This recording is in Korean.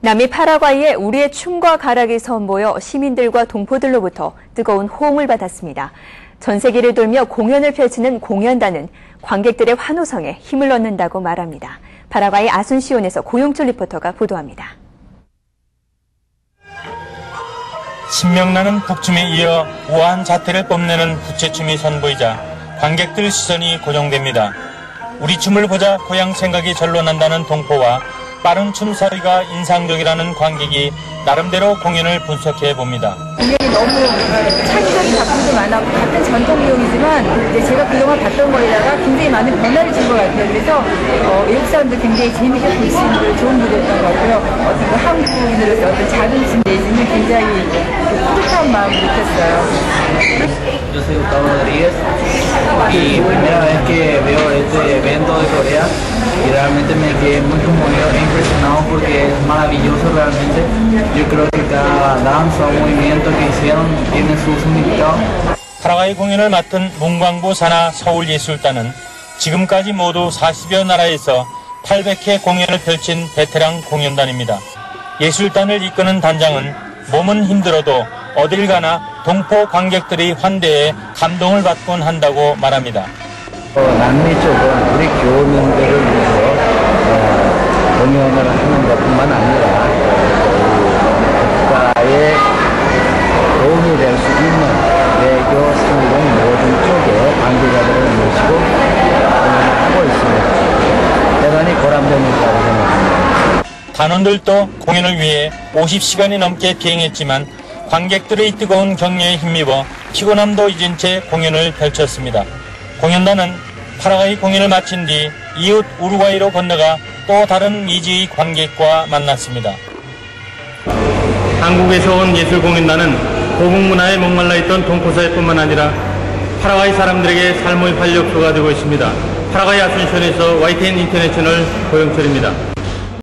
남미 파라과이에 우리의 춤과 가락이 선보여 시민들과 동포들로부터 뜨거운 호응을 받았습니다. 전 세계를 돌며 공연을 펼치는 공연단은 관객들의 환호성에 힘을 얻는다고 말합니다. 파라과이 아순시온에서 고용철 리포터가 보도합니다. 신명나는 북춤에 이어 우아한 자태를 뽐내는 부채춤이 선보이자 관객들 시선이 고정됩니다. 우리 춤을 보자 고향 생각이 절로 난다는 동포와 빠른 춤사위가 인상적이라는 관객이 나름대로 공연을 분석해 봅니다. 공연이 너무 창의적인 작품도 많았고 같은 전통 미용이지만 이제 제가 그동안 봤던 거에다가 굉장히 많은 변화를 준 것 같아요. 그래서 어, 외국 사람들 굉장히 재밌게 볼 수 있는 좋은 무대였던 것 같고요. 어떤 그 한국인으로서 어떤 작은 춤 내지는 굉장히 그 뿌듯한 마음을 느꼈어요. Yo soy Gustavo Rodríguez y primera vez que realmente me quedé muy conmovido e impresionado porque es maravilloso realmente. Yo creo que cada danza o movimiento que hicieron tiene su significado. 파라과이 공연을 맡은 문광부 산하 서울예술단은 지금까지 모두 40여 나라에서 800회 공연을 펼친 베테랑 공연단입니다. 예술단을 이끄는 단장은 몸은 힘들어도 어딜 가나 동포 관객들이 환대해 감동을 받곤 한다고 말합니다. 어, 남미 쪽은 우리 교민들을 위해서 어, 공연을 하는 것뿐만 아니라 국가에 도움이 될 수 있는 외교, 상공 모든 쪽에 관계자들을 모시고 공연을 하고 있습니다. 대단히 보람된 일이라고 생각합니다. 단원들도 공연을 위해 50시간이 넘게 비행했지만 관객들의 뜨거운 격려에 힘입어 피곤함도 잊은 채 공연을 펼쳤습니다. 공연단은 파라과이 공연을 마친 뒤 이웃 우루과이로 건너가 또 다른 미지의 관객과 만났습니다. 한국에서 온 예술공연단은 고국 문화에 목말라 있던 동포사회뿐만 아니라 파라과이 사람들에게 삶의 활력소가 되고 있습니다. 파라과이 아순션에서 YTN 인터내셔널 고영철입니다.